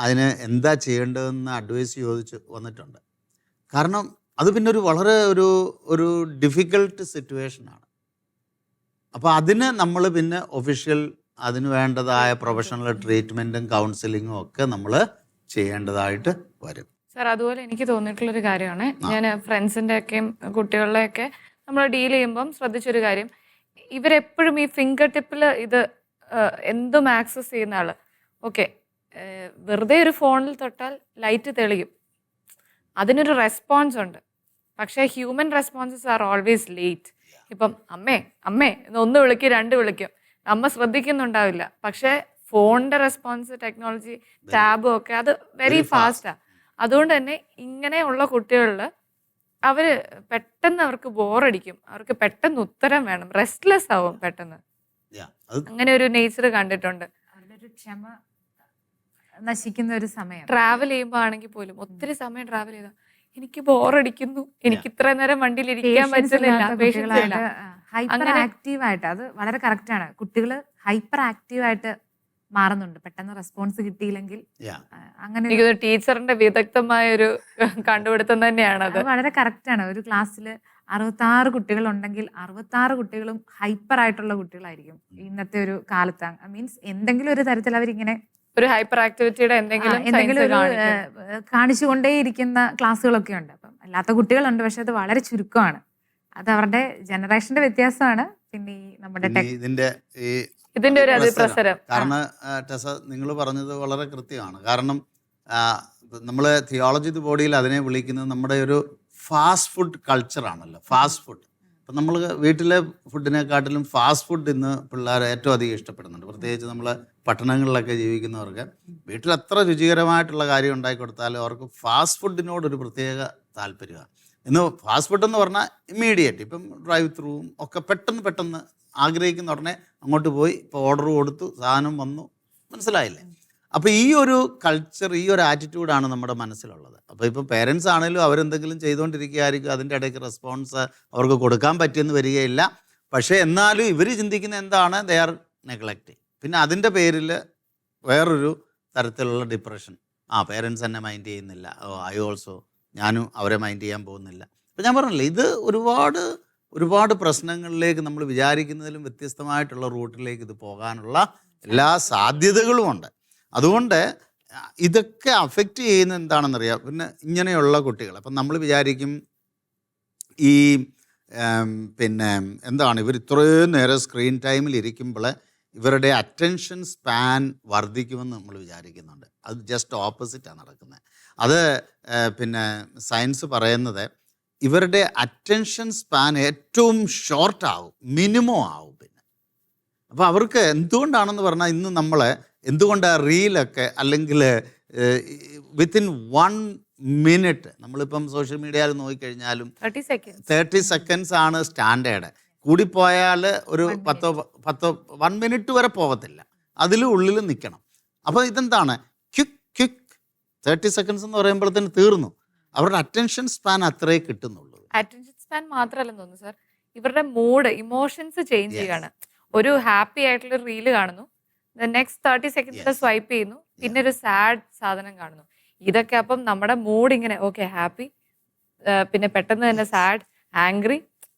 അതിന് എന്താ ചെയ്യേണ്ടതെന്ന് അഡ്വൈസ് ചോദിച്ച് വന്നിട്ടുണ്ട്. കാരണം അത് പിന്നെ ഒരു വളരെ ഒരു ഒരു ഡിഫിക്കൾട്ട് സിറ്റുവേഷനാണ് അപ്പോൾ അതിന് നമ്മൾ പിന്നെ ഒഫീഷ്യൽ അതിന് വേണ്ടതായ പ്രൊഫഷണൽ ട്രീറ്റ്മെന്റും കൗൺസിലിങ്ങും ഒക്കെ നമ്മൾ ചെയ്യേണ്ടതായിട്ട് വരും. സാർ അതുപോലെ എനിക്ക് തോന്നിയിട്ടുള്ളൊരു കാര്യമാണ്. ഞാൻ ഫ്രണ്ട്സിന്റെ ഒക്കെയും കുട്ടികളുടെ ഒക്കെ നമ്മൾ ഡീൽ ചെയ്യുമ്പം ശ്രദ്ധിച്ചൊരു കാര്യം. ഇവരെപ്പോഴും ഈ ഫിംഗർ ടിപ്പിൽ ഇത് എന്തും ആക്സസ് ചെയ്യുന്ന ആൾ ഓക്കെ. വെറുതെ ഒരു ഫോണിൽ തൊട്ടാൽ ലൈറ്റ് തെളിയും. അതിനൊരു റെസ്പോൺസ് ഉണ്ട്. പക്ഷേ human responses are always late ഇപ്പം അമ്മേ അമ്മേ എന്ന് ഒന്ന് വിളിക്കും രണ്ട് വിളിക്കും. അമ്മ ശ്രദ്ധിക്കുന്നുണ്ടാവില്ല. പക്ഷേ ഫോണിന്റെ റെസ്പോൺസ് ടെക്നോളജി ടാബും ഒക്കെ അത് വെരി ഫാസ്റ്റാണ് ഫാസ്റ്റാ അതുകൊണ്ട് തന്നെ ഇങ്ങനെയുള്ള കുട്ടികളിൽ അവർ പെട്ടെന്ന് അവർക്ക് ബോറടിക്കും അവർക്ക് പെട്ടെന്ന് ഉത്തരം വേണം. റെസ്റ്റ്ലെസ് ആവും പെട്ടെന്ന്. അങ്ങനെ ഒരു നേച്ചർ കണ്ടിട്ടുണ്ട്. അവരുടെ ഒരു ക്ഷമ നശിക്കുന്ന ഒരു സമയം. ട്രാവൽ ചെയ്യുമ്പോൾ ആണെങ്കിൽ പോലും ഒത്തിരി സമയം ട്രാവൽ ചെയ്ത. എനിക്ക് ബോറടിക്കുന്നു എനിക്ക് ഇത്ര നേരം വണ്ടിയിൽ ഇരിക്കാൻ പറ്റുന്നില്ല. ഹൈപ്പർ ആക്റ്റീവ് ആയിട്ട് അത് വളരെ കറക്റ്റ് ആണ്. കുട്ടികൾ ഹൈപ്പർ ആക്റ്റീവ് ആയിട്ട് മാറുന്നുണ്ട്. പെട്ടെന്ന് റെസ്പോൺസ് കിട്ടിയില്ലെങ്കിൽ അങ്ങനെ ടീച്ചറിന്റെ വിദഗ്ധമായ ഒരു കണ്ടുപിടുത്തം തന്നെയാണ് അത് വളരെ കറക്റ്റ് ആണ്. ഒരു ക്ലാസ്സിൽ അറുപത്തി ആറ് കുട്ടികൾ ഉണ്ടെങ്കിൽ അറുപത്തി ആറ് കുട്ടികളും ഹൈപ്പർ ആയിട്ടുള്ള കുട്ടികളായിരിക്കും ഇന്നത്തെ ഒരു കാലത്ത്. മീൻസ് എന്തെങ്കിലും ഒരു തരത്തിൽ അവരിങ്ങനെ ഒരു ഹൈപ്പർ ആക്ടിവിറ്റിയുടെ എന്തെങ്കിലും എന്തെങ്കിലും കാണിച്ചുകൊണ്ടേയിരിക്കുന്ന ക്ലാസ്സുകളൊക്കെ ഉണ്ട്. അപ്പം അല്ലാത്ത കുട്ടികളുണ്ട് പക്ഷെ അത് വളരെ ചുരുക്കമാണ്. അത് അവരുടെ ജനറേഷന്റെ വ്യത്യാസമാണ്. പിന്നെ ഈ നമ്മുടെ ഇതിന്റെ ഈ ഇതിന്റെ ഒരു പ്രസരം. അതിപ്രസരം. കാരണം ടെസ നിങ്ങൾ പറഞ്ഞത് വളരെ കൃത്യമാണ്. കാരണം നമ്മൾ തിയോളജി ബോഡിയിൽ അതിനെ വിളിക്കുന്നത് നമ്മുടെ ഒരു ഫാസ്റ്റ് ഫുഡ് കൾച്ചറാണല്ലോ ഫാസ്റ്റ് ഫുഡ് അപ്പം നമ്മൾ വീട്ടിലെ ഫുഡിനെക്കാട്ടിലും ഫാസ്റ്റ് ഫുഡ് ഇന്ന് പിള്ളേർ ഏറ്റവും അധികം ഇഷ്ടപ്പെടുന്നുണ്ട്. പ്രത്യേകിച്ച് നമ്മൾ പട്ടണങ്ങളിലൊക്കെ ജീവിക്കുന്നവർക്ക് വീട്ടിൽ എത്ര രുചികരമായിട്ടുള്ള കാര്യം ഉണ്ടാക്കി കൊടുത്താലും അവർക്ക് ഫാസ്റ്റ് ഫുഡിനോടൊരു പ്രത്യേക താല്പര്യമാണ്. ഇന്ന് ഫാസ്റ്റ് ഫുഡ് എന്ന് പറഞ്ഞാൽ ഇമ്മീഡിയറ്റ് ഇപ്പം ഡ്രൈവ് ത്രൂവും ഒക്കെ പെട്ടെന്ന് പെട്ടെന്ന് ആഗ്രഹിക്കുന്ന ഉടനെ അങ്ങോട്ട് പോയി ഇപ്പോൾ ഓർഡർ കൊടുത്തു സാധനം വന്നു. മനസ്സിലായില്ലേ? അപ്പോൾ ഈ ഒരു കൾച്ചർ ഈ ഒരു ആറ്റിറ്റ്യൂഡാണ് നമ്മുടെ മനസ്സിലുള്ളത്. അപ്പോൾ ഇപ്പോൾ പേരൻസ് ആണെങ്കിലും അവരെന്തെങ്കിലും ചെയ്തുകൊണ്ടിരിക്കുകയായിരിക്കും അതിന്റെ ഇടയ്ക്ക് റെസ്പോൺസ് അവർക്ക് കൊടുക്കാൻ പറ്റിയെന്ന് വരികയില്ല. പക്ഷേ എന്നാലും ഇവർ ചിന്തിക്കുന്ന എന്താണ്? ദേ ആർ നെഗ്ലക്റ്റ് പിന്നെ അതിന്റെ പേരിൽ വേറൊരു തരത്തിലുള്ള ഡിപ്രഷൻ ആ പേരൻസ് എന്നെ മൈൻഡ് ചെയ്യുന്നില്ല. ഓ ഐ ഓൾസോ ഞാനും അവരെ മൈൻഡ് ചെയ്യാൻ പോകുന്നില്ല. അപ്പം ഞാൻ പറഞ്ഞില്ലേ ഇത് ഒരുപാട് ഒരുപാട് പ്രശ്നങ്ങളിലേക്ക് നമ്മൾ വിചാരിക്കുന്നതിലും വ്യത്യസ്തമായിട്ടുള്ള റൂട്ടിലേക്ക് ഇത് പോകാനുള്ള എല്ലാ സാധ്യതകളും ഉണ്ട് അതുകൊണ്ട് ഇതൊക്കെ അഫക്റ്റ് ചെയ്യുന്ന എന്താണെന്നറിയാം. പിന്നെ ഇങ്ങനെയുള്ള കുട്ടികൾ അപ്പം നമ്മൾ വിചാരിക്കും ഈ പിന്നെ എന്താണ് ഇവർ ഇത്രയും നേരം സ്ക്രീൻ ടൈമിൽ ഇരിക്കുമ്പോൾ ഇവരുടെ അറ്റൻഷൻ സ്പാൻ വർദ്ധിക്കുമെന്ന് നമ്മൾ വിചാരിക്കുന്നുണ്ട്. അത് ജസ്റ്റ് ഓപ്പോസിറ്റാണ് നടക്കുന്നത്. അത് പിന്നെ സയൻസ് പറയുന്നത് ഇവരുടെ അറ്റൻഷൻ സ്പാൻ ഏറ്റവും ഷോർട്ട് ആവും. മിനിമം ആവും പിന്നെ. അപ്പോൾ അവർക്ക് എന്തുകൊണ്ടാണെന്ന് പറഞ്ഞാൽ ഇന്ന് നമ്മൾ എന്തുകൊണ്ടാണ് റീലൊക്കെ അല്ലെങ്കിൽ വിത്തിൻ വൺ മിനിറ്റ് നമ്മളിപ്പം സോഷ്യൽ മീഡിയയിൽ നോക്കിക്കഴിഞ്ഞാലും തേർട്ടി സെക്കൻഡ് തേർട്ടി സെക്കൻഡ്സ് ആണ് സ്റ്റാൻഡേർഡ് കൂടിപ്പോയാൽ ഒരു പത്തോ പത്തോ വൺ മിനിറ്റ് വരെ പോകത്തില്ല അതിലും ഉള്ളിൽ നിൽക്കണം. അപ്പോൾ ഇതെന്താണ്? ക്വിക്ക് ക്വിക്ക് തേർട്ടി സെക്കൻഡ്സ് എന്ന് പറയുമ്പോഴത്തേന് തീർന്നു. അവരുടെ അറ്റൻഷൻ സ്പാൻ അത്രേ കിട്ടുന്നുള്ളൂ. അറ്റൻഷൻ സ്പാൻ മാത്രമല്ലെന്ന് തോന്നുന്നു സാർ ഇവരുടെ മൂഡ് ഇമോഷൻസ് ചേഞ്ച്. ചെയ്യാണ്. ഒരു ഹാപ്പി ആയിട്ടുള്ള റീൽ കാണുന്നു. Next thirty second. സ്വൈപ്പ് ചെയ്യുന്നു. പിന്നെ ഒരു സാഡ് സാധനം കാണുന്നു. ഇതൊക്കെ അപ്പം നമ്മുടെ മൂഡ് ഇങ്ങനെ ഓക്കെ ഹാപ്പി പിന്നെ പെട്ടെന്ന് തന്നെ സാഡ് ആംഗ്രി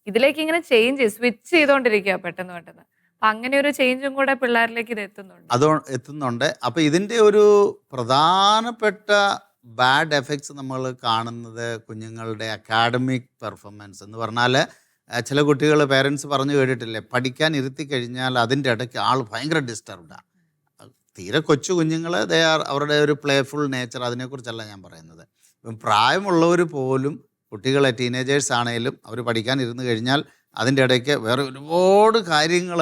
ഇതിലേക്ക് ഇങ്ങനെ ചേഞ്ച് സ്വിച്ച് ചെയ്തുകൊണ്ടിരിക്കുക പെട്ടെന്ന് പെട്ടെന്ന്. അപ്പൊ അങ്ങനെ ഒരു ചേഞ്ചും കൂടെ പിള്ളേരിലേക്ക് ഇത് എത്തുന്നുണ്ട്. അത് എത്തുന്നുണ്ട്. അപ്പൊ ഇതിന്റെ ഒരു പ്രധാനപ്പെട്ട ബാഡ് എഫക്ട്സ് നമ്മൾ കാണുന്നത് കുഞ്ഞുങ്ങളുടെ അക്കാഡമിക് പെർഫോമൻസ് എന്ന് പറഞ്ഞാൽ ചില കുട്ടികൾ പേരൻസ് പറഞ്ഞു കേട്ടിട്ടില്ലേ പഠിക്കാൻ ഇരുത്തി കഴിഞ്ഞാൽ അതിന്റെ ഇടയ്ക്ക് ആൾ ഭയങ്കര ഡിസ്റ്റർബ്ഡാണ് തീരെ കൊച്ചു കുഞ്ഞുങ്ങൾ ദേ ആർ അവരുടെ ഒരു പ്ലേഫുൾ നേച്ചർ അതിനെക്കുറിച്ചല്ല ഞാൻ പറയുന്നത്. ഇപ്പം പ്രായമുള്ളവർ പോലും കുട്ടികളെ ടീനേജേഴ്സ് ആണെങ്കിലും അവർ പഠിക്കാൻ ഇരുന്ന് കഴിഞ്ഞാൽ അതിന്റെ ഇടയ്ക്ക് വേറെ ഒരുപാട് കാര്യങ്ങൾ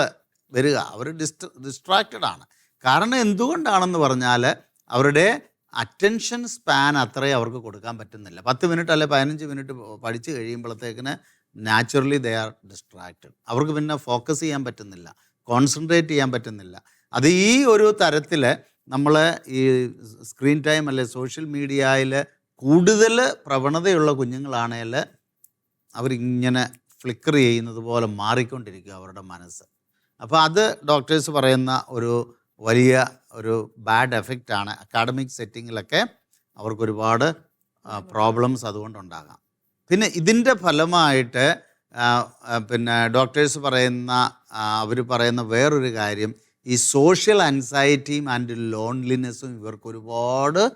വരിക. അവർ ഡിസ്ട്ര ഡിസ്ട്രാക്റ്റഡ് ആണ്. കാരണം എന്തുകൊണ്ടാണെന്ന് പറഞ്ഞാൽ അവരുടെ അറ്റൻഷൻ സ്പാൻ അത്രയും അവർക്ക് കൊടുക്കാൻ പറ്റുന്നില്ല. പത്ത് മിനിറ്റ് അല്ലെ പതിനഞ്ച് മിനിറ്റ് പഠിച്ചു കഴിയുമ്പോഴത്തേക്കിന് നാച്ചുറലി ദേ ആർ ഡിസ്ട്രാക്റ്റഡ് അവർക്ക് പിന്നെ ഫോക്കസ് ചെയ്യാൻ പറ്റുന്നില്ല. കോൺസെൻട്രേറ്റ് ചെയ്യാൻ പറ്റുന്നില്ല. അത് ഈ ഒരു തരത്തിൽ നമ്മൾ ഈ സ്ക്രീൻ ടൈം അല്ലെ സോഷ്യൽ മീഡിയയിൽ കൂടുതൽ പ്രവണതയുള്ള കുഞ്ഞുങ്ങളാണേൽ അവരിങ്ങനെ ഫ്ലിക്കർ ചെയ്യുന്നത് പോലെ മാറിക്കൊണ്ടിരിക്കുക അവരുടെ മനസ്സ്. അപ്പോൾ അത് ഡോക്ടേഴ്സ് പറയുന്ന ഒരു വലിയ ഒരു ബാഡ് എഫക്റ്റാണ് അക്കാഡമിക് സെറ്റിങ്ങിലൊക്കെ അവർക്ക് ഒരുപാട് പ്രോബ്ലംസ് അതുകൊണ്ടുണ്ടാകാം. പിന്നെ ഇതിന്റെ ഫലമായിട്ട് പിന്നെ ഡോക്ടേഴ്സ് പറയുന്ന അവർ പറയുന്ന വേറൊരു കാര്യം ഈ സോഷ്യൽ ആൻസൈറ്റിയും ആൻഡ് ലോൺലിനെസ്സും ഇവർക്ക് ഒരുപാട്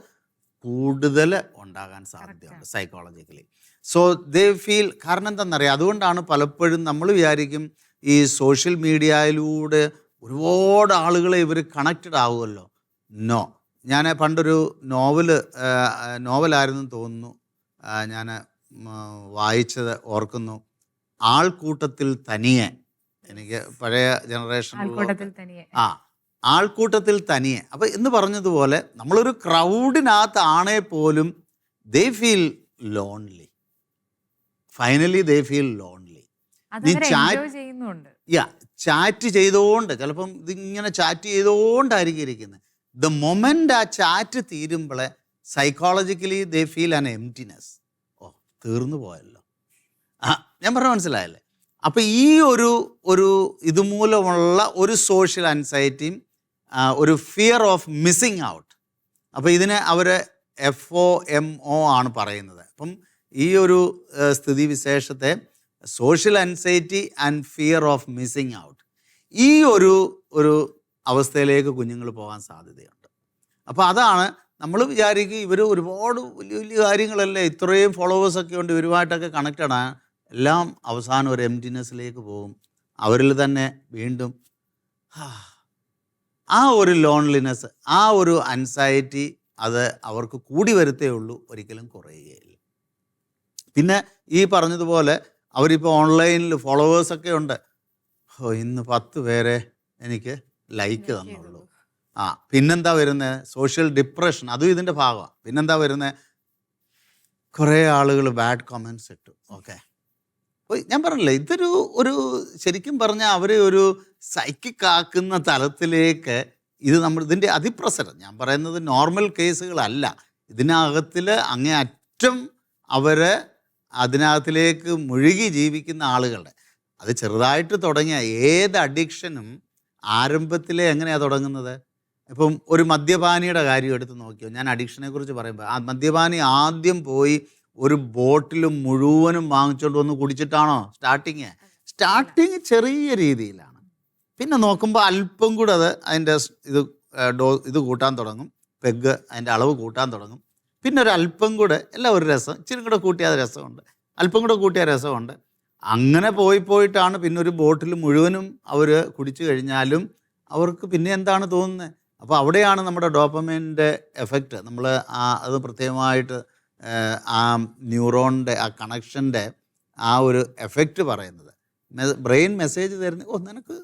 കൂടുതൽ ഉണ്ടാകാൻ സാധ്യതയുണ്ട് സൈക്കോളജിക്കലി സോ ദേ ഫീൽ കാരണം എന്താണെന്നറിയാം അതുകൊണ്ടാണ് പലപ്പോഴും നമ്മൾ വിചാരിക്കും ഈ സോഷ്യൽ മീഡിയയിലൂടെ ഒരുപാട് ആളുകളെ ഇവർ കണക്റ്റഡ് ആവുമല്ലോ. നോ ഞാൻ പണ്ടൊരു നോവൽ നോവലായിരുന്നു തോന്നുന്നു. ഞാൻ വായിച്ചത് ഓർക്കുന്നു. ആൾക്കൂട്ടത്തിൽ തനിയെ എനിക്ക് പഴയ ജനറേഷൻ ആ ആൾക്കൂട്ടത്തിൽ തനിയെ. അപ്പൊ എന്ന് പറഞ്ഞതുപോലെ നമ്മളൊരു ക്രൗഡിനകത്ത് ആണേ പോലും they feel lonely finally they feel lonely നീ ചാറ്റ് യാ ചാറ്റ് ചെയ്തുകൊണ്ട് ചിലപ്പം ഇതിങ്ങനെ ചാറ്റ് ചെയ്തുകൊണ്ടായിരിക്കും ഇരിക്കുന്നത്. ദ മൊമെന്റ് ആ chat തീരുമ്പോളെ psychologically they feel an emptiness ഓ തീർന്നു പോയല്ലോ. ആ ഞാൻ പറഞ്ഞ മനസ്സിലായല്ലേ? അപ്പം ഈ ഒരു ഒരു ഇതുമൂലമുള്ള ഒരു സോഷ്യൽ അൻസൈറ്റിയും ഒരു ഫിയർ ഓഫ് മിസ്സിങ് ഔട്ട് അപ്പോൾ ഇതിനെ അവർ എഫ് ഒ എം ഒ ആണ് പറയുന്നത്. അപ്പം ഈ ഒരു സ്ഥിതി സ്ഥിതിവിശേഷത്തെ social anxiety and fear of missing out ഈ ഒരു ഒരു അവസ്ഥയിലേക്ക് കുഞ്ഞുങ്ങൾ പോകാൻ സാധ്യതയുണ്ട്. അപ്പോൾ അതാണ് നമ്മൾ വിചാരിക്കും ഇവർ ഒരുപാട് വലിയ വലിയ കാര്യങ്ങളല്ലേ ഇത്രയും ഫോളോവേഴ്സൊക്കെ ഉണ്ട് ഇവരുമായിട്ടൊക്കെ കണക്റ്റഡ് ആണ്. എല്ലാം അവസാനം ഒരു എംറ്റിനെസ്സിലേക്ക് പോകും. അവരിൽ തന്നെ വീണ്ടും ആ ഒരു ലോൺലിനെസ് ആ ഒരു അൻസൈറ്റി അത് അവർക്ക് കൂടി വരത്തേ ഉള്ളൂ ഒരിക്കലും കുറയുകയില്ല. പിന്നെ ഈ പറഞ്ഞതുപോലെ അവരിപ്പോൾ ഓൺലൈനിൽ ഫോളോവേഴ്സൊക്കെ ഉണ്ട്. ഓ ഇന്ന് പത്ത് പേരെ എനിക്ക് ലൈക്ക് തന്നുള്ളൂ. ആ പിന്നെന്താ വരുന്നത് സോഷ്യൽ ഡിപ്രഷൻ അതും ഇതിന്റെ ഭാഗമാണ് പിന്നെന്താ വരുന്നത് കുറേ ആളുകൾ ബാഡ് കമൻസ് ഇട്ടു. ഓക്കെ ഞാൻ പറഞ്ഞില്ലേ ഇതൊരു ഒരു ശരിക്കും പറഞ്ഞാൽ അവരെ ഒരു സൈക്കിക് ആക്കുന്ന തലത്തിലേക്ക് ഇത് നമ്മൾ ഇതിന്റെ അതിപ്രസരം. ഞാൻ പറയുന്നത് നോർമൽ കേസുകളല്ല ഇതിനകത്തിൽ അങ്ങേ അറ്റം അവർ അതിനകത്തിലേക്ക് മുഴുകി ജീവിക്കുന്ന ആളുകളുടെ. അത് ചെറുതായിട്ട് തുടങ്ങിയ ഏത് അഡിക്ഷനും ആരംഭത്തിലെ എങ്ങനെയാണ് തുടങ്ങുന്നത്? ഇപ്പം ഒരു മദ്യപാനിയുടെ കാര്യം എടുത്ത് നോക്കിയോ? ഞാൻ അഡിക്ഷനെ കുറിച്ച് പറയുമ്പോൾ ആ മദ്യപാനി ആദ്യം പോയി ഒരു ബോട്ടിൽ മുഴുവനും വാങ്ങിച്ചുകൊണ്ട് വന്ന് കുടിച്ചിട്ടാണോ സ്റ്റാർട്ടിങ് സ്റ്റാർട്ടിങ് ചെറിയ രീതിയിലാണ്. പിന്നെ നോക്കുമ്പോൾ അല്പം കൂടെ അത് അതിന്റെ ഇത് ഡോ ഇത് കൂട്ടാൻ തുടങ്ങും. പെഗ് അതിന്റെ അളവ് കൂട്ടാൻ തുടങ്ങും. പിന്നെ ഒരു അല്പം കൂടെ എല്ലാം ഒരു രസം. ഇച്ചിരി കൂടെ കൂട്ടിയാൽ രസമുണ്ട്. അല്പം കൂടെ കൂട്ടിയാൽ രസമുണ്ട്. അങ്ങനെ പോയി പോയിട്ടാണ് പിന്നെ ഒരു ബോട്ടിൽ മുഴുവനും അവർ കുടിച്ചു കഴിഞ്ഞാലും അവർക്ക് പിന്നെ എന്താണ് തോന്നുന്നത് അപ്പോൾ അവിടെയാണ് നമ്മുടെ ഡോപ്പമൈന്റെ എഫക്റ്റ് നമ്മൾ ആ അത് പ്രത്യേകമായിട്ട് ആ ന്യൂറോണിന്റെ ആ കണക്ഷന്റെ ആ ഒരു എഫക്റ്റ് പറയുന്നത്. ബ്രെയിൻ മെസ്സേജ് തരുന്ന ഓ നിനക്ക്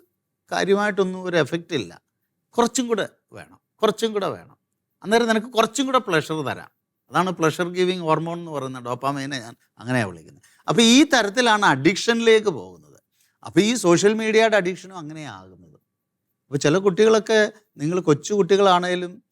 കാര്യമായിട്ടൊന്നും ഒരു എഫക്റ്റ് ഇല്ല. കുറച്ചും കൂടെ വേണം കുറച്ചും കൂടെ വേണം. അന്നേരം നിനക്ക് കുറച്ചും കൂടെ പ്ലഷർ തരാം. അതാണ് പ്ലഷർ ഗിവിങ് ഹോർമോൺ എന്ന് പറയുന്ന ഡോപ്പാമൈനെ ഞാൻ അങ്ങനെയാണ് വിളിക്കുന്നത്. അപ്പോൾ ഈ തരത്തിലാണ് അഡിക്ഷനിലേക്ക് പോകുന്നത്. അപ്പോൾ ഈ സോഷ്യൽ മീഡിയയുടെ അഡിക്ഷനും അങ്ങനെയാകുന്നത് അപ്പോൾ ചില കുട്ടികളൊക്കെ നിങ്ങൾ കൊച്ചു കുട്ടികളാണേലും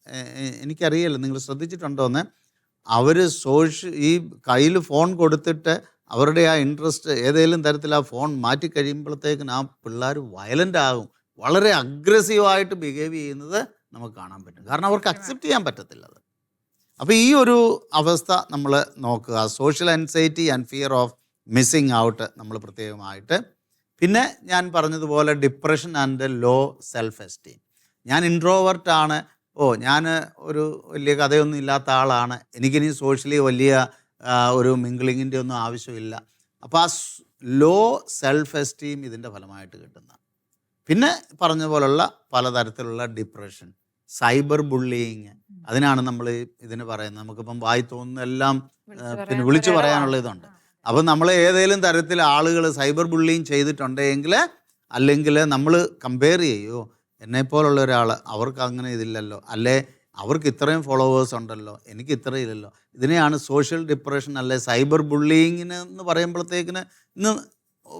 എനിക്കറിയില്ല നിങ്ങൾ ശ്രദ്ധിച്ചിട്ടുണ്ടോന്ന് അവർ സോഷ്യ ഈ കയ്യിൽ ഫോൺ കൊടുത്തിട്ട് അവരുടെ ആ ഇൻട്രസ്റ്റ് ഏതെങ്കിലും തരത്തിൽ ആ ഫോൺ മാറ്റി കഴിയുമ്പോഴത്തേക്കിന് ആ പിള്ളേർ വയലന്റ് ആകും. വളരെ അഗ്രസീവായിട്ട് ബിഹേവ് ചെയ്യുന്നത് നമുക്ക് കാണാൻ പറ്റും. കാരണം അവർക്ക് അക്സെപ്റ്റ് ചെയ്യാൻ പറ്റത്തില്ല അത് അപ്പോൾ ഈ ഒരു അവസ്ഥ നമ്മൾ നോക്കുക. Social anxiety and fear of missing out നമ്മൾ പ്രത്യേകമായിട്ട്. പിന്നെ ഞാൻ പറഞ്ഞതുപോലെ depression and low self esteem ഞാൻ ഇൻട്രോവർട്ടാണ് ഓ ഞാൻ ഒരു വലിയ കഥയൊന്നും ഇല്ലാത്ത ആളാണ്. എനിക്കിനി സോഷ്യലി വലിയ ഒരു മിങ്കിളിങ്ങിന്റെ ഒന്നും ആവശ്യമില്ല. അപ്പോൾ ആ ലോ സെൽഫ് എസ്റ്റീം ഇതിന്റെ ഫലമായിട്ട് കിട്ടുന്ന പിന്നെ പറഞ്ഞ പോലുള്ള പലതരത്തിലുള്ള ഡിപ്രഷൻ സൈബർ ബുള്ളിങ് അതിനാണ് നമ്മൾ ഇതിന് പറയുന്നത്. നമുക്കിപ്പം വായി തോന്നുന്ന എല്ലാം പിന്നെ വിളിച്ചു പറയാനുള്ള ഇതുണ്ട്. അപ്പം നമ്മൾ ഏതെങ്കിലും തരത്തിൽ ആളുകൾ സൈബർ ബുള്ളിങ് ചെയ്തിട്ടുണ്ടെങ്കിൽ അല്ലെങ്കിൽ നമ്മൾ കമ്പയർ ചെയ്യുമോ എന്നെപ്പോലുള്ള ഒരാൾ അവർക്ക് അങ്ങനെ ഇതില്ലല്ലോ. അല്ലേ? അവർക്ക് ഇത്രയും ഫോളോവേഴ്സ് ഉണ്ടല്ലോ. എനിക്ക് ഇത്രയും ഇല്ലല്ലോ. ഇതിനെയാണ് സോഷ്യൽ ഡിപ്രഷൻ അല്ലെ സൈബർ ബുള്ളിങ്ങിന് എന്ന് പറയുമ്പോഴത്തേക്കിന് ഇന്ന്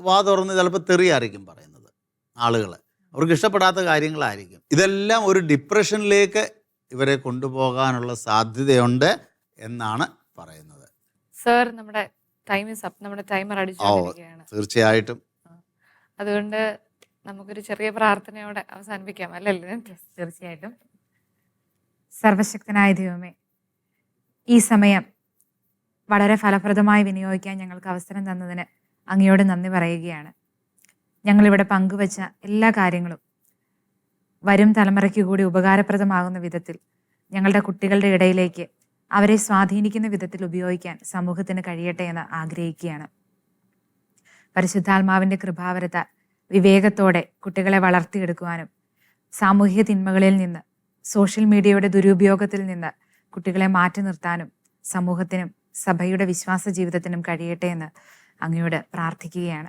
വാ തുറന്ന് ചിലപ്പോൾ തെറിയായിരിക്കും പറയുന്നത് ആളുകൾ അവർക്ക് ഇഷ്ടപ്പെടാത്ത കാര്യങ്ങളായിരിക്കും. ഇതെല്ലാം ഒരു ഡിപ്രഷനിലേക്ക് ഇവരെ കൊണ്ടുപോകാനുള്ള സാധ്യതയുണ്ട് എന്നാണ് പറയുന്നത്. സർ നമ്മുടെ ടൈം നമ്മുടെ ടൈമർ അടിച്ചു തീർച്ചയായിട്ടും. അതുകൊണ്ട് നമുക്കൊരു ചെറിയ പ്രാർത്ഥനയോടെ അവസാനിപ്പിക്കാം അല്ലല്ലേ തീർച്ചയായിട്ടും. സർവശക്തനായ ദൈവമേ ഈ സമയം വളരെ ഫലപ്രദമായി വിനിയോഗിക്കാൻ ഞങ്ങൾക്ക് അവസരം തന്നതിന് അങ്ങയോട് നന്ദി പറയുകയാണ്. ഞങ്ങളിവിടെ പങ്കുവച്ച എല്ലാ കാര്യങ്ങളും വരും തലമുറയ്ക്ക് കൂടി ഉപകാരപ്രദമാകുന്ന വിധത്തിൽ ഞങ്ങളുടെ കുട്ടികളുടെ ഇടയിലേക്ക് അവരെ സ്വാധീനിക്കുന്ന വിധത്തിൽ ഉപയോഗിക്കാൻ സമൂഹത്തിന് കഴിയട്ടെ എന്ന് ആഗ്രഹിക്കുകയാണ്. പരിശുദ്ധാത്മാവിന്റെ കൃപാവരത്താൽ വിവേകത്തോടെ കുട്ടികളെ വളർത്തിയെടുക്കുവാനും സാമൂഹിക തിന്മകളിൽ നിന്ന് സോഷ്യൽ മീഡിയയുടെ ദുരുപയോഗത്തിൽ നിന്ന് കുട്ടികളെ മാറ്റി നിർത്താനും സമൂഹത്തിനും സഭയുടെ വിശ്വാസ ജീവിതത്തിനും കഴിയട്ടെ എന്ന് അങ്ങയോട് പ്രാർത്ഥിക്കുകയാണ്.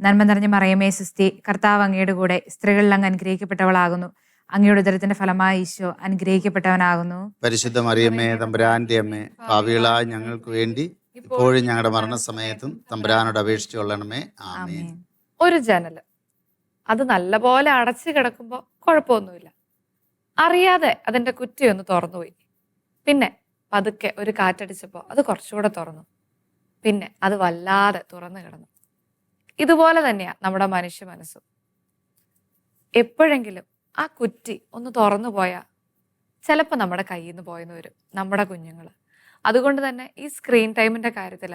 നന്മ നിറഞ്ഞ മറിയമേ സുസ്തി കർത്താവ് അങ്ങയുടെ കൂടെ സ്ത്രീകളിൽ അങ്ങ് അനുഗ്രഹിക്കപ്പെട്ടവളാകുന്നു. അങ്ങയുടെ ഉദരത്തിന്റെ ഫലമായ ഈശോ അനുഗ്രഹിക്കപ്പെട്ടവനാകുന്നു. പരിശുദ്ധ മറിയമ്മേ തമ്പുരാന്റെ അമ്മേ ഭാവികളായ ഞങ്ങൾക്ക് വേണ്ടി ഇപ്പോഴും ഞങ്ങളുടെ മരണസമയത്തും തമ്പുരാനോട് അപേക്ഷിച്ചു കൊള്ളണമേ. ആമേൻ. ഒരു ജനൽ. അത് നല്ലപോലെ അടച്ചു കിടക്കുമ്പോൾ കുഴപ്പമൊന്നുമില്ല അറിയാതെ അതിന്റെ കുറ്റിയൊന്ന് തുറന്നുപോയി. പിന്നെ പതുക്കെ ഒരു കാറ്റടിച്ചപ്പോൾ അത് കുറച്ചുകൂടെ തുറന്നു. പിന്നെ അത് വല്ലാതെ തുറന്നു കിടന്നു. ഇതുപോലെ തന്നെയാണ് നമ്മുടെ മനുഷ്യ മനസ്സും. എപ്പോഴെങ്കിലും ആ കുറ്റി ഒന്ന് തുറന്നു പോയാൽ ചിലപ്പോൾ നമ്മുടെ കയ്യിൽ നിന്ന് പോയെന്ന് വരും നമ്മുടെ കുഞ്ഞുങ്ങൾ അതുകൊണ്ട് തന്നെ ഈ സ്ക്രീൻ ടൈമിന്റെ കാര്യത്തിൽ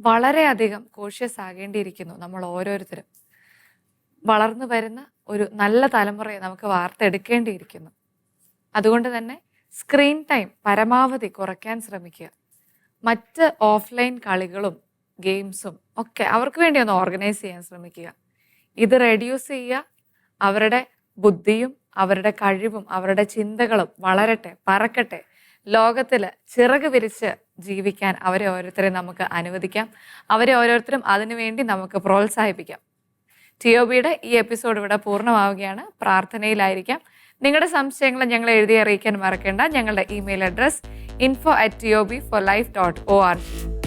വളരെയധികം കോഷ്യസ് ആകേണ്ടിയിരിക്കുന്നു നമ്മൾ ഓരോരുത്തരും. വളർന്നു വരുന്ന ഒരു നല്ല തലമുറയെ നമുക്ക് വാർത്തെടുക്കേണ്ടിയിരിക്കുന്നു. അതുകൊണ്ട് തന്നെ സ്ക്രീൻ ടൈം പരമാവധി കുറയ്ക്കാൻ ശ്രമിക്കുക. മറ്റ് ഓഫ്ലൈൻ കളികളും ഗെയിംസും ഒക്കെ അവർക്ക് വേണ്ടി ഒന്ന് ഓർഗനൈസ് ചെയ്യാൻ ശ്രമിക്കുക. ഇത് റെഡ്യൂസ് ചെയ്യുക. അവരുടെ ബുദ്ധിയും അവരുടെ കഴിവും അവരുടെ ചിന്തകളും വളരട്ടെ പറക്കട്ടെ. ലോകത്തിൽ ചിറക് വിരിച്ച് ജീവിക്കാൻ അവരെ ഓരോരുത്തരെ നമുക്ക് അനുവദിക്കാം. അവരെ ഓരോരുത്തരും അതിനുവേണ്ടി നമുക്ക് പ്രോത്സാഹിപ്പിക്കാം. ടി ഒ ബിയുടെ ഈ എപ്പിസോഡ് ഇവിടെ പൂർണമാവുകയാണ്. പ്രാർത്ഥനയിലായിരിക്കാം. നിങ്ങളുടെ സംശയങ്ങൾ ഞങ്ങൾ എഴുതി അറിയിക്കാൻ മറക്കേണ്ട. ഞങ്ങളുടെ email address info at T O B four life dot O R G